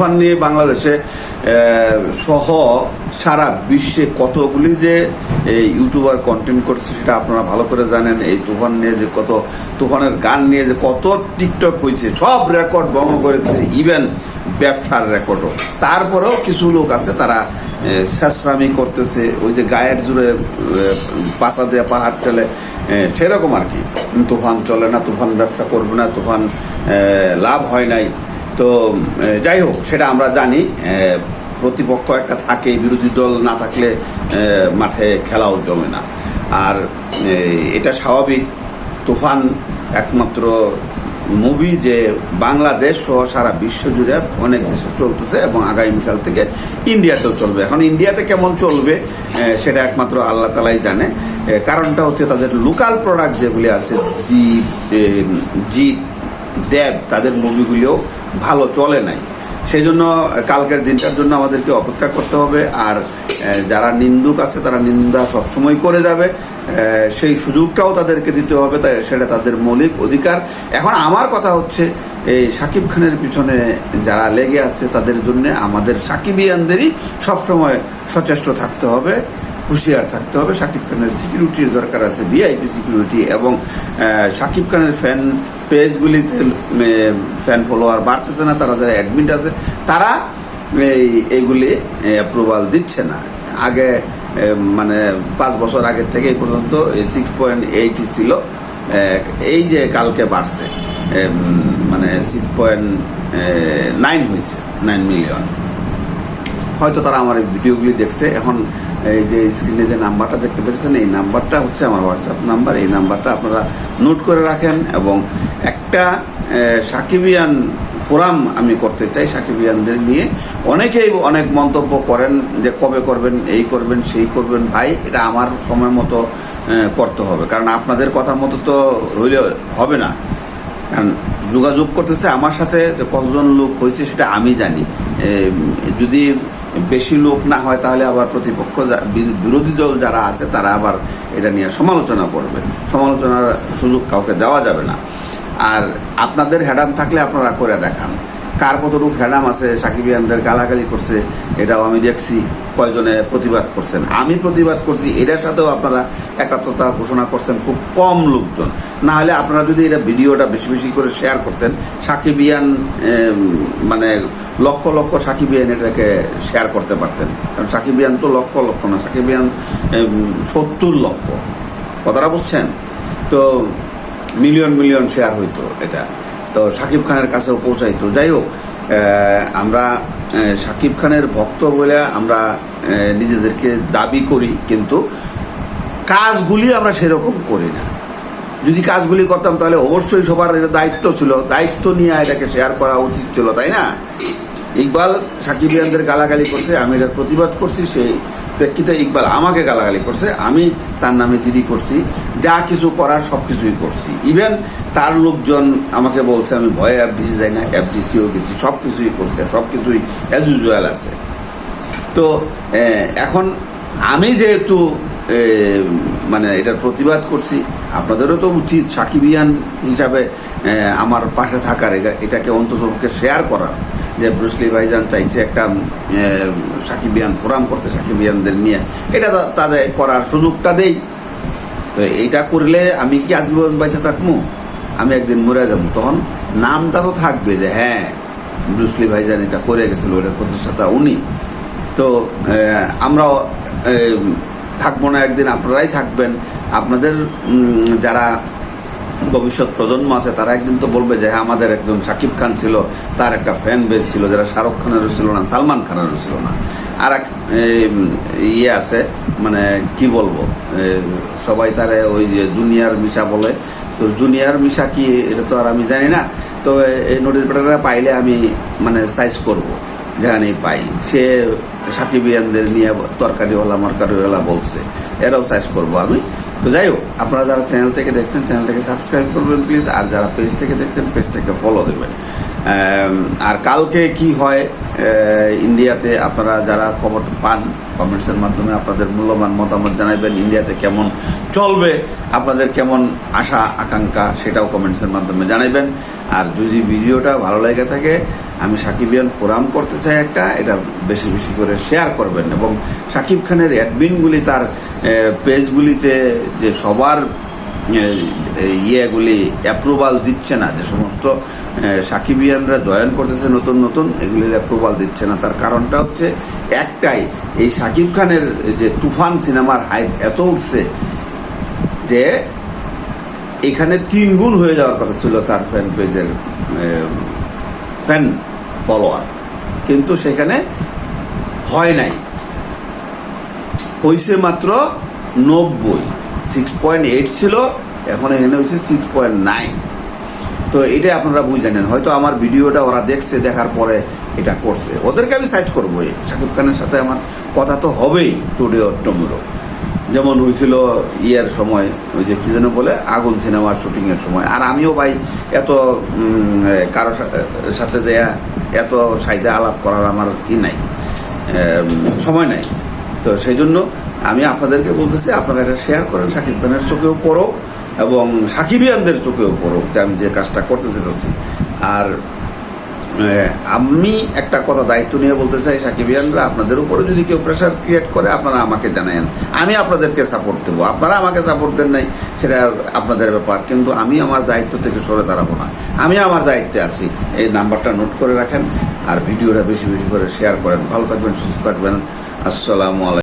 তুফান নিয়ে বাংলাদেশে সহ সারা বিশ্বে কতগুলি যে ইউটিউবার কন্টেন্ট করছে সেটা আপনারা ভালো করে জানেন। এই তুফান নিয়ে যে কত, তুফানের গান নিয়ে যে কত টিকটক হয়েছে সব রেকর্ড ভঙ্গ করেছে ইভেন ব্যবসার রেকর্ডও তারপরেও কিছু লোক আছে তারা শেষরামি করতেছে, ওই যে গায়ের জুড়ে পাশা দিয়ে পাহাড় ঠেলে সেরকম আর কি। তুফান চলে না, তুফান ব্যবসা করবে না, তুফান লাভ হয় নাই। তো যাই হোক, সেটা আমরা জানি প্রতিপক্ষ একটা থাকে, বিরোধী দল না থাকলে মাঠে খেলাও জমে না। আর এটা স্বাভাবিক, তুফান একমাত্র মুভি যে বাংলাদেশ সহ সারা বিশ্ব জুড়ে অনেক দেশে চলতেছে এবং আগামীকাল থেকে ইন্ডিয়াতেও চলবে। এখন ইন্ডিয়াতে কেমন চলবে সেটা একমাত্র আল্লাহ তালাই জানে। কারণটা হচ্ছে তাদের লোকাল প্রোডাক্ট যেগুলি আছে, জি জিৎ দেব, তাদের মুভিগুলিও ভালো চলে নাই। সেই জন্য কালকের দিনটার জন্য আমাদেরকে অপেক্ষা করতে হবে। আর যারা নিন্দুক আছে, তারা নিন্দা সবসময় করে যাবে। সেই সুযোগটাও তাদেরকে দিতে হবে, তাই সেটা তাদের মৌলিক অধিকার। এখন আমার কথা হচ্ছে, এই সাকিব খানের পিছনে যারা লেগে আছে, তাদের জন্য আমাদের সাকিবিয়ানদেরই সবসময় সচেষ্ট থাকতে হবে, হুঁশিয়ার থাকতে হবে। সাকিব খানের সিকিউরিটির দরকার আছে ভিআইপি সিকিউরিটি এবং সাকিব খানের ফ্যান পেজগুলিতে ফ্যান ফলোয়ার বাড়তেছে না, তারা যারা অ্যাডমিট আছে, তারা এই এইগুলি অ্যাপ্রুভাল দিচ্ছে না। আগে মানে পাঁচ বছর আগের থেকে এই পর্যন্ত সিক্স পয়েন্ট এইট ছিল এই যে কালকে বাড়ছে মানে সিক্স পয়েন্ট নাইন হয়েছে নাইন মিলিয়ন হয়তো তারা আমার এই ভিডিওগুলি দেখছে, এখন এই যে স্ক্রিনে যে নাম্বারটা দেখতে পেয়েছেন, এই নাম্বারটা হচ্ছে আমার হোয়াটসঅ্যাপ নাম্বার। এই নাম্বারটা আপনারা নোট করে রাখেন এবং একটা সাকিবিয়ান ফোরাম আমি করতে চাই সাকিবিয়ানদের নিয়ে। অনেকেই অনেক মন্তব্য করেন যে কবে করবেন, এই করবেন, সেই করবেন। ভাই, এটা আমার সময় মতো করতে হবে। কারণ আপনাদের কথা মতো তো হইলে হবে না। কারণ যোগাযোগ করতেছে আমার সাথে কতজন লোক হয়েছে সেটা আমি জানি। যদি বেশি লোক না হয় তাহলে আবার প্রতিপক্ষ বিরোধী দল যারা আছে তারা আবার এটা নিয়ে সমালোচনা করবে। সমালোচনার সুযোগ কাউকে দেওয়া যাবে না। আর আপনাদের হ্যাডাম থাকলে আপনারা করে দেখান। কার কতটুকু হ্যাডাম আছে সাকিবিয়ানদের গালাগালি করছে, এটাও আমি দেখছি। কয়জনে প্রতিবাদ করছেন? আমি প্রতিবাদ করছি, এটার সাথেও আপনারা একাত্মতা ঘোষণা করছেন খুব কম লোকজন। না হলে আপনারা যদি এটা ভিডিওটা বেশি বেশি করে শেয়ার করতেন সাকিবিয়ান মানে লক্ষ লক্ষ সাকিবিয়ান এটাকে শেয়ার করতে পারতেন। কারণ সাকিবিয়ান তো লক্ষ লক্ষ না সাকিবিয়ান সত্তর লক্ষ। কথাটা বুঝছেন? তো মিলিয়ন মিলিয়ন শেয়ার হইতো এটা। তো সাকিব খানের কাছেও পৌঁছাইতো। যাই হোক আমরা সাকিব খানের ভক্ত বলে আমরা নিজেদেরকে দাবি করি, কিন্তু কাজগুলি আমরা সেরকম করি না। যদি কাজগুলি করতাম তাহলে অবশ্যই সবার এটা দায়িত্ব ছিল। দায়িত্ব নিয়ে এটাকে শেয়ার করা উচিত ছিল, তাই না? ইকবাল সাকিবিয়ানদের গালাগালি করছে, আমি এটার প্রতিবাদ করছি সেই প্রেক্ষিতে ইকবাল আমাকে গালাগালি করছে, আমি তার নামে জিডি করছি, যা কিছু করার সব কিছুই করছি। ইভেন তার লোকজন আমাকে বলছে, আমি ভয়ে এফডিসি যাই না এফডিসিও গেছি সব কিছুই করছে, সব কিছুই অ্যাজ ইউজুয়াল আছে। তো এখন আমি যেহেতু মানে এটার প্রতিবাদ করছি আপনাদেরও তো উচিত সাকিবিয়ান হিসাবে আমার পাশে থাকার। এটা- এটাকে অন্ততপক্ষে শেয়ার করার। যে ব্রুসলি ভাইজান চাইছে একটা সাকিবিয়ান ফোরাম করতে সাকিবিয়ানদের নিয়ে। এটা তাদের করার সুযোগটা দেই। তো এইটা করলে আমি কি আজীবন বেঁচে থাকব? আমি একদিন মরে যাব। তখন নামটা তো থাকবে যে হ্যাঁ ব্রুসলি ভাইজান এটা করে গেছিল, ওটার প্রতিষ্ঠাতা উনি। তো আমরাও থাকব না একদিন, আপনারাই থাকবেন। আপনাদের যারা ভবিষ্যৎ প্রজন্ম আছে, তারা একদিন তো বলবে যে হ্যাঁ আমাদের একজন সাকিব খান ছিল, তার একটা ফ্যান বেস ছিল, যারা শাহরুখ খানেরও ছিল না, সালমান খানেরও ছিল না। আর এক ইয়ে আছে মানে কি বলব সবাই তারে ওই যে জুনিয়র মিশা বলে। তো জুনিয়র মিশা কি, এটা তো আর আমি জানি না। তো এই পেটারটা পাইলে আমি মানে সাইজ করব। যেখানেই পাই। সে সাকিবিয়ানদের নিয়ে তরকারিওয়ালা, মরকারিওয়ালা বলছে, এরাও সাইজ করব আমি। তো যাই হোক, আপনারা যারা চ্যানেল থেকে দেখছেন চ্যানেলটাকে সাবস্ক্রাইব করবেন প্লিজ আর যারা পেজ থেকে দেখছেন পেজটাকে ফলো দেবেন। আর কালকে কি হয় ইন্ডিয়াতে আপনারা যারা খবর পান, কমেন্টসের মাধ্যমে আপনাদের মূল্যবান মতামত জানাবেন ইন্ডিয়াতে কেমন চলবে, আপনাদের কেমন আশা, আকাঙ্ক্ষা সেটাও কমেন্টসের মাধ্যমে জানাবেন আর যদি ভিডিওটা ভালো লেগে থাকে, আমি সাকিবিয়ান ফোরাম করতে চাই একটা, এটা বেশি বেশি করে শেয়ার করবেন। এবং সাকিব খানের অ্যাডমিনগুলি তার পেজগুলিতে যে সবার ইয়েগুলি অ্যাপ্রুভাল দিচ্ছে না। যে সমস্ত সাকিবিয়ানরা জয়েন করতেছে নতুন নতুন, এগুলির অ্যাপ্রুভাল দিচ্ছে না। তার কারণটা হচ্ছে একটাই, এই সাকিব খানের যে তুফান সিনেমার হাইপ এত উঠছে যে এখানে তিন গুণ হয়ে যাওয়ার কথা ছিল তার ফ্যান পেজের ফ্যান ফলোয়ার কিন্তু সেখানে হয় নাই। হয়েছে মাত্র নব্বই। সিক্স পয়েন্ট এইট ছিল, এখন এখানে হচ্ছে সিক্স পয়েন্ট নাইন তো এটা আপনারা বুঝে নেন। হয়তো আমার ভিডিওটা ওরা দেখছে, দেখার পরে এটা করছে। ওদেরকে আমি সাইজ করব শাকিব খানের সাথে আমার কথা তো হবেই টুডে অর টুমরো যেমন হয়েছিল ইয়ের সময়, ওই যে কী যেন বলে, আগুন সিনেমার শুটিংয়ের সময়। আর আমিও ভাই এত কারও সাথে যে এত সাইডে আলাপ করার আমার ই নাই সময় নাই। তো সেই জন্য আমি আপনাদেরকে বলতেছি, আপনারা এটা শেয়ার করেন সাকিব খানের চোখেও পড়ো এবং সাকিবিয়ানদের চোখেও পড়ো যে আমি যে কাজটা করতে যেতেছি। আর আমি একটা কথা দায়িত্ব নিয়ে বলতে চাই সাকিবিয়ানরা আপনাদের উপরে যদি কেউ প্রেশার ক্রিয়েট করে, আপনারা আমাকে জানায়েন। আমি আপনাদেরকে সাপোর্ট দেবো। আপনারা আমাকে সাপোর্ট দেন নাই, সেটা আপনাদের ব্যাপার। কিন্তু আমি আমার দায়িত্ব থেকে সরে দাঁড়াবো না। আমি আমার দায়িত্বে আছি। এই নাম্বারটা নোট করে রাখেন আর ভিডিওটা বেশি বেশি করে শেয়ার করেন। ভালো থাকবেন, সুস্থ থাকবেন। আসসালামু আলাইকুম।